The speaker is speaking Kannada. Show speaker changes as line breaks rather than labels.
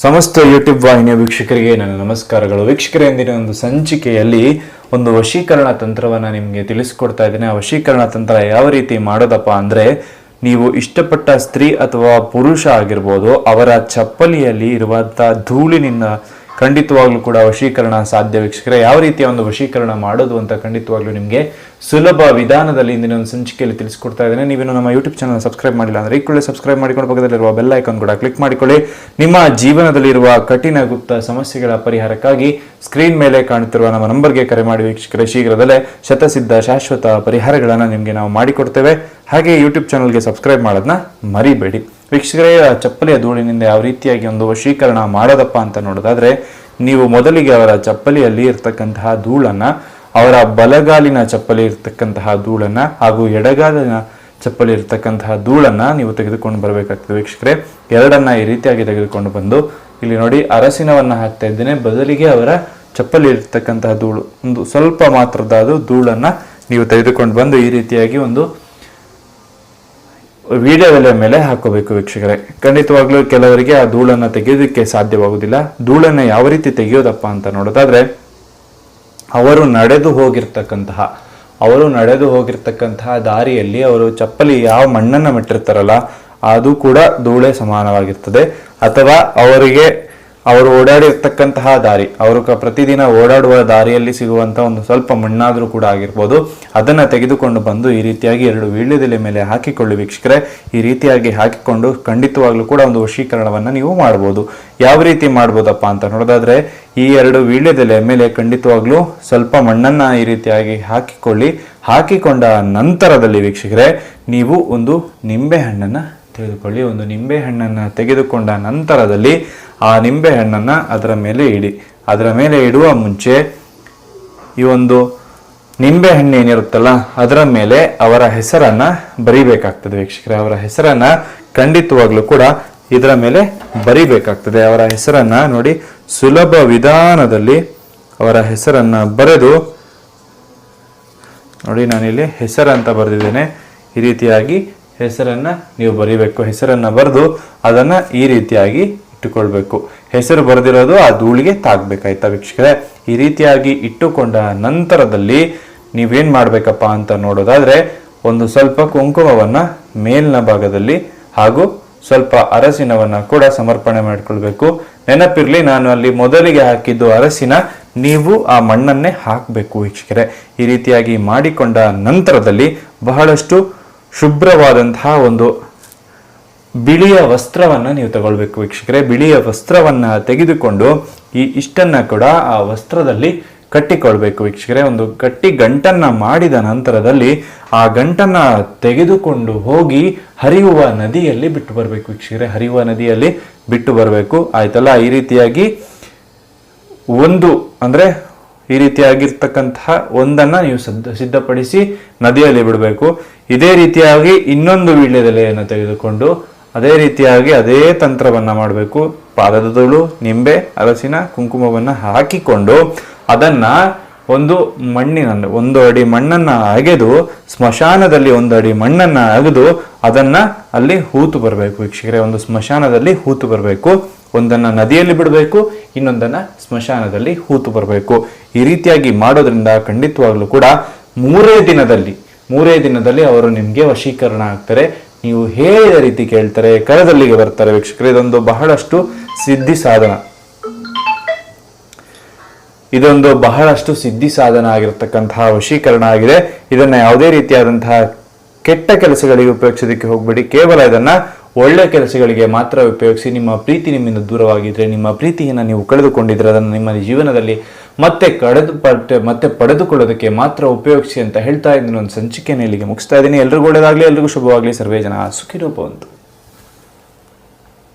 ಸಮಸ್ತ ಯೂಟ್ಯೂಬ್ ವಾಹಿನಿಯ ವೀಕ್ಷಕರಿಗೆ ನನ್ನ ನಮಸ್ಕಾರಗಳು. ವೀಕ್ಷಕರ ಎಂದಿನ ಒಂದು ಸಂಚಿಕೆಯಲ್ಲಿ ಒಂದು ವಶೀಕರಣ ತಂತ್ರವನ್ನು ನಿಮಗೆ ತಿಳಿಸ್ಕೊಡ್ತಾ ಇದ್ದೇನೆ. ಆ ವಶೀಕರಣ ತಂತ್ರ ಯಾವ ರೀತಿ ಮಾಡೋದಪ್ಪ ಅಂದರೆ, ನೀವು ಇಷ್ಟಪಟ್ಟ ಸ್ತ್ರೀ ಅಥವಾ ಪುರುಷ ಆಗಿರ್ಬೋದು, ಅವರ ಚಪ್ಪಲಿಯಲ್ಲಿ ಇರುವಂಥ ಧೂಳಿನಿಂದ ಖಂಡಿತವಾಗ್ಲೂ ಕೂಡ ವಶೀಕರಣ ಸಾಧ್ಯ ವೀಕ್ಷಕರೇ. ಯಾವ ರೀತಿಯ ಒಂದು ವಶೀಕರಣ ಮಾಡೋದು ಅಂತ ಖಂಡಿತವಾಗ್ಲೂ ನಿಮಗೆ ಸುಲಭ ವಿಧಾನದಲ್ಲಿ ಇಂದಿನ ಒಂದು ಸಂಚಿಕೆಯಲ್ಲಿ ತಿಳಿಸ್ಕೊಡ್ತಾ ಇದ್ದೇನೆ. ನೀವೇನು ನಮ್ಮ ಯೂಟ್ಯೂಬ್ ಚಾನಲ್ ಸಬ್ಸ್ಕ್ರೈಬ್ ಮಾಡಿಲ್ಲ ಅಂದರೆ ಈ ಕೂಡಲೇ ಸಬ್ಸ್ಕ್ರೈಬ್ ಮಾಡಿಕೊಂಡು ಪಕ್ಕದಲ್ಲಿರುವ ಬೆಲ್ ಐಕಾನ್ ಕೂಡ ಕ್ಲಿಕ್ ಮಾಡಿಕೊಳ್ಳಿ. ನಿಮ್ಮ ಜೀವನದಲ್ಲಿರುವ ಕಠಿಣ ಗುಪ್ತ ಸಮಸ್ಯೆಗಳ ಪರಿಹಾರಕ್ಕಾಗಿ ಸ್ಕ್ರೀನ್ ಮೇಲೆ ಕಾಣುತ್ತಿರುವ ನಮ್ಮ ನಂಬರ್ಗೆ ಕರೆ ಮಾಡಿ ವೀಕ್ಷಕರೇ, ಶೀಘ್ರದಲ್ಲೇ ಶತಸಿದ್ಧ ಶಾಶ್ವತ ಪರಿಹಾರಗಳನ್ನು ನಿಮಗೆ ನಾವು ಮಾಡಿಕೊಡ್ತೇವೆ. ಹಾಗೆ ಯೂಟ್ಯೂಬ್ ಚಾನಲ್ಗೆ ಸಬ್ಸ್ಕ್ರೈಬ್ ಮಾಡೋದನ್ನ ಮರಿಬೇಡಿ. ವೀಕ್ಷಕರೇ ಚಪ್ಪಲಿಯ ಧೂಳಿನಿಂದ ಯಾವ ರೀತಿಯಾಗಿ ಒಂದು ವಶೀಕರಣ ಮಾಡೋದಪ್ಪ ಅಂತ ನೋಡೋದಾದ್ರೆ, ನೀವು ಮೊದಲಿಗೆ ಅವರ ಚಪ್ಪಲಿಯಲ್ಲಿ ಇರ್ತಕ್ಕಂತಹ ಧೂಳನ್ನು, ಅವರ ಬಲಗಾಲಿನ ಚಪ್ಪಲಿ ಇರ್ತಕ್ಕಂತಹ ಧೂಳನ್ನು ಹಾಗೂ ಎಡಗಾಲಿನ ಚಪ್ಪಲಿ ಇರ್ತಕ್ಕಂತಹ ಧೂಳನ್ನು ನೀವು ತೆಗೆದುಕೊಂಡು ಬರಬೇಕಾಗ್ತದೆ ವೀಕ್ಷಕರೇ. ಎರಡನ್ನ ಈ ರೀತಿಯಾಗಿ ತೆಗೆದುಕೊಂಡು ಬಂದು ಇಲ್ಲಿ ನೋಡಿ ಅರಸಿನವನ್ನ ಹಾಕ್ತಾ ಇದ್ದೇನೆ. ಬದಲಿಗೆ ಅವರ ಚಪ್ಪಲಿ ಇರ್ತಕ್ಕಂತಹ ಧೂಳು. ಒಂದು ಸ್ವಲ್ಪ ಮಾತ್ರದ ಅದು ಧೂಳನ್ನ ನೀವು ತೆಗೆದುಕೊಂಡು ಬಂದು ಈ ರೀತಿಯಾಗಿ ಒಂದು ವಿಡಿಯೋದ ಮೇಲೆ ಹಾಕೋಬೇಕು ವೀಕ್ಷಕರೇ. ಖಂಡಿತವಾಗ್ಲೂ ಕೆಲವರಿಗೆ ಆ ಧೂಳನ್ನ ತೆಗೆಯೋದಕ್ಕೆ ಸಾಧ್ಯವಾಗುವುದಿಲ್ಲ. ಧೂಳನ್ನ ಯಾವ ರೀತಿ ತೆಗೆಯೋದಪ್ಪ ಅಂತ ನೋಡೋದಾದ್ರೆ, ಅವರು ನಡೆದು ಹೋಗಿರ್ತಕ್ಕಂತಹ, ಅವರು ನಡೆದು ಹೋಗಿರ್ತಕ್ಕಂತಹ ದಾರಿಯಲ್ಲಿ ಅವರು ಚಪ್ಪಲಿ ಯಾವ ಮಣ್ಣನ್ನ ಮೆಟ್ಟಿರ್ತಾರಲ್ಲ ಅದು ಕೂಡ ಧೂಳೆ ಸಮಾನವಾಗಿರ್ತದೆ. ಅಥವಾ ಅವರಿಗೆ, ಅವರು ಓಡಾಡಿರ್ತಕ್ಕಂತಹ ದಾರಿ, ಅವರು ಪ್ರತಿದಿನ ಓಡಾಡುವ ದಾರಿಯಲ್ಲಿ ಸಿಗುವಂತ ಒಂದು ಸ್ವಲ್ಪ ಮಣ್ಣಾದರೂ ಕೂಡ ಆಗಿರ್ಬೋದು, ಅದನ್ನ ತೆಗೆದುಕೊಂಡು ಬಂದು ಈ ರೀತಿಯಾಗಿ ಎರಡು ವೀಳ್ಯದೆಲೆ ಮೇಲೆ ಹಾಕಿಕೊಳ್ಳಿ ವೀಕ್ಷಕರೇ. ಈ ರೀತಿಯಾಗಿ ಹಾಕಿಕೊಂಡು ಖಂಡಿತವಾಗ್ಲೂ ಕೂಡ ಒಂದು ವಶೀಕರಣವನ್ನ ನೀವು ಮಾಡಬಹುದು ಯಾವ ರೀತಿ ಮಾಡ್ಬೋದಪ್ಪ ಅಂತ ನೋಡೋದಾದ್ರೆ, ಈ ಎರಡು ವೀಳ್ಯದೆಲೆ ಮೇಲೆ ಖಂಡಿತವಾಗ್ಲೂ ಸ್ವಲ್ಪ ಮಣ್ಣನ್ನ ಈ ರೀತಿಯಾಗಿ ಹಾಕಿಕೊಳ್ಳಿ. ಹಾಕಿಕೊಂಡ ನಂತರದಲ್ಲಿ ವೀಕ್ಷಕರೇ, ನೀವು ಒಂದು ನಿಂಬೆ ಹಣ್ಣನ್ನ ತೆಗೆದುಕೊಳ್ಳಿ, ಒಂದು ನಿಂಬೆ ಹಣ್ಣನ್ನು ತೆಗೆದುಕೊಂಡ ನಂತರದಲ್ಲಿ ಆ ನಿಂಬೆ ಹಣ್ಣನ್ನ ಅದರ ಮೇಲೆ ಇಡಿ. ಅದರ ಮೇಲೆ ಇಡುವ ಮುಂಚೆ ಈ ಒಂದು ನಿಂಬೆ ಹಣ್ಣು ಏನಿರುತ್ತಲ್ಲ, ಅದರ ಮೇಲೆ ಅವರ ಹೆಸರನ್ನ ಬರಿಬೇಕಾಗ್ತದೆ ವೀಕ್ಷಕರೇ. ಅವರ ಹೆಸರನ್ನ ಖಂಡಿತವಾಗ್ಲೂ ಕೂಡ ಇದರ ಮೇಲೆ ಬರಿಬೇಕಾಗ್ತದೆ. ಅವರ ಹೆಸರನ್ನ ನೋಡಿ, ಸುಲಭ ವಿಧಾನದಲ್ಲಿ ಅವರ ಹೆಸರನ್ನ ಬರೆದು, ನೋಡಿ ನಾನಿಲ್ಲಿ ಹೆಸರಂತ ಬರೆದಿದ್ದೇನೆ. ಈ ರೀತಿಯಾಗಿ ಹೆಸರನ್ನ ನೀವು ಬರಿಬೇಕು. ಹೆಸರನ್ನ ಬರೆದು ಅದನ್ನ ಈ ರೀತಿಯಾಗಿ ಇಟ್ಟುಕೊಳ್ಬೇಕು. ಹೆಸರು ಬರೆದಿರೋದು ಆ ಧೂಳಿಗೆ ತಾಗ್ಬೇಕಾಯ್ತಾ ವೀಕ್ಷಕರೇ? ಈ ರೀತಿಯಾಗಿ ಇಟ್ಟುಕೊಂಡ ನಂತರದಲ್ಲಿ ನೀವೇನು ಮಾಡಬೇಕಪ್ಪ ಅಂತ ನೋಡೋದಾದ್ರೆ, ಒಂದು ಸ್ವಲ್ಪ ಕುಂಕುಮವನ್ನ ಮೇಲಿನ ಭಾಗದಲ್ಲಿ ಹಾಗೂ ಸ್ವಲ್ಪ ಅರಸಿನವನ್ನ ಕೂಡ ಸಮರ್ಪಣೆ ಮಾಡಿಕೊಳ್ಬೇಕು. ನೆನಪಿರ್ಲಿ, ನಾನು ಅಲ್ಲಿ ಮೊದಲಿಗೆ ಹಾಕಿದ್ದು ಅರಸಿನ ನೀವು ಆ ಮಣ್ಣನ್ನೇ ಹಾಕಬೇಕು ವೀಕ್ಷಕರೇ. ಈ ರೀತಿಯಾಗಿ ಮಾಡಿಕೊಂಡ ನಂತರದಲ್ಲಿ ಬಹಳಷ್ಟು ಶುಭ್ರವಾದಂತಹ ಒಂದು ಬಿಳಿಯ ವಸ್ತ್ರವನ್ನ ನೀವು ತಗೊಳ್ಬೇಕು ವೀಕ್ಷಕರೇ. ಬಿಳಿಯ ವಸ್ತ್ರವನ್ನ ತೆಗೆದುಕೊಂಡು ಈ ಇಷ್ಟನ್ನ ಕೂಡ ಆ ವಸ್ತ್ರದಲ್ಲಿ ಕಟ್ಟಿಕೊಳ್ಬೇಕು ವೀಕ್ಷಕರೇ. ಒಂದು ಕಟ್ಟಿ ಗಂಟನ್ನ ಮಾಡಿದ ನಂತರದಲ್ಲಿ ಆ ಗಂಟನ್ನ ತೆಗೆದುಕೊಂಡು ಹೋಗಿ ಹರಿಯುವ ನದಿಯಲ್ಲಿ ಬಿಟ್ಟು ಬರಬೇಕು ವೀಕ್ಷಕರೇ. ಹರಿಯುವ ನದಿಯಲ್ಲಿ ಬಿಟ್ಟು ಬರಬೇಕು. ಆಯ್ತಲ್ಲ? ಈ ರೀತಿಯಾಗಿ ಒಂದು ಅಂದ್ರೆ ಈ ರೀತಿಯಾಗಿರ್ತಕ್ಕಂತಹ ಒಂದನ್ನ ನೀವು ಸಿದ್ಧ, ಸಿದ್ಧಪಡಿಸಿ ನದಿಯಲ್ಲಿ ಬಿಡಬೇಕು. ಇದೇ ರೀತಿಯಾಗಿ ಇನ್ನೊಂದು ವೀಳ್ಯದೆಲೆಯನ್ನು ತೆಗೆದುಕೊಂಡು ಅದೇ ರೀತಿಯಾಗಿ ಅದೇ ತಂತ್ರವನ್ನ ಮಾಡಬೇಕು. ಪಾದದ ಧೂಳು, ನಿಂಬೆ ಅರಸಿನ ಕುಂಕುಮವನ್ನ ಹಾಕಿಕೊಂಡು ಅದನ್ನ ಒಂದು ಮಣ್ಣಿನ, ಒಂದು ಅಡಿ ಮಣ್ಣನ್ನ ಅಗೆದು, ಸ್ಮಶಾನದಲ್ಲಿ ಒಂದು ಅಡಿ ಮಣ್ಣನ್ನ ಅಗೆದು ಅದನ್ನ ಅಲ್ಲಿ ಹೂತು ಬರಬೇಕು. ವೀಕ್ಷಕರೇ, ಒಂದು ಸ್ಮಶಾನದಲ್ಲಿ ಹೂತು ಬರಬೇಕು. ಒಂದನ್ನ ನದಿಯಲ್ಲಿ ಬಿಡಬೇಕು, ಇನ್ನೊಂದನ್ನ ಸ್ಮಶಾನದಲ್ಲಿ ಹೂತು ಬರಬೇಕು. ಈ ರೀತಿಯಾಗಿ ಮಾಡೋದ್ರಿಂದ ಖಂಡಿತವಾಗ್ಲೂ ಕೂಡ ಮೂರೇ ದಿನದಲ್ಲಿ ಮೂರೇ ದಿನದಲ್ಲಿ ಅವರು ನಿಮಗೆ ವಶೀಕರಣ ಆಗ್ತಾರೆ. ನೀವು ಹೇಳಿದ ರೀತಿ ಕೇಳ್ತಾರೆ, ಕರದಲ್ಲಿಗೆ ಬರ್ತಾರೆ ವೀಕ್ಷಕರು. ಇದೊಂದು ಬಹಳಷ್ಟು ಸಿದ್ಧಿ ಸಾಧನ. ಇದೊಂದು ಬಹಳಷ್ಟು ಸಿದ್ಧಿ ಸಾಧನ ಆಗಿರತಕ್ಕಂತಹ ವಶೀಕರಣ ಆಗಿದೆ. ಇದನ್ನ ಯಾವುದೇ ರೀತಿಯಾದಂತಹ ಕೆಟ್ಟ ಕೆಲಸಗಳಿಗೆ ಉಪಯೋಗಿಸೋದಕ್ಕೆ ಹೋಗ್ಬೇಡಿ. ಕೇವಲ ಇದನ್ನ ಒಳ್ಳೆ ಕೆಲಸಗಳಿಗೆ ಮಾತ್ರ ಉಪಯೋಗಿಸಿ ನಿಮ್ಮ ಪ್ರೀತಿ ನಿಮ್ಮಿಂದ ದೂರವಾಗಿದ್ದರೆ ನಿಮ್ಮ ಪ್ರೀತಿಯನ್ನು ನೀವು ಕಳೆದುಕೊಂಡಿದ್ದರೆ ಅದನ್ನು ನಿಮ್ಮ ಜೀವನದಲ್ಲಿ ಮತ್ತೆ ಕಳೆದು ಪಟ್ಟೆ ಮತ್ತೆ ಪಡೆದುಕೊಳ್ಳೋದಕ್ಕೆ ಮಾತ್ರ ಉಪಯೋಗಿಸಿ ಅಂತ ಹೇಳ್ತಾ ಇದ್ದೀನಿ. ಒಂದು ಸಂಚಿಕೆಯನ್ನು ಇಲ್ಲಿಗೆ ಮುಗಿಸ್ತಾ ಇದ್ದೀನಿ. ಎಲ್ರಿಗೂ ಒಳ್ಳೆಯದಾಗಲಿ ಎಲ್ರಿಗೂ ಶುಭವಾಗಲಿ. ಸರ್ವೇ ಜನ ಸುಖಿರೂಪ ಅಂತ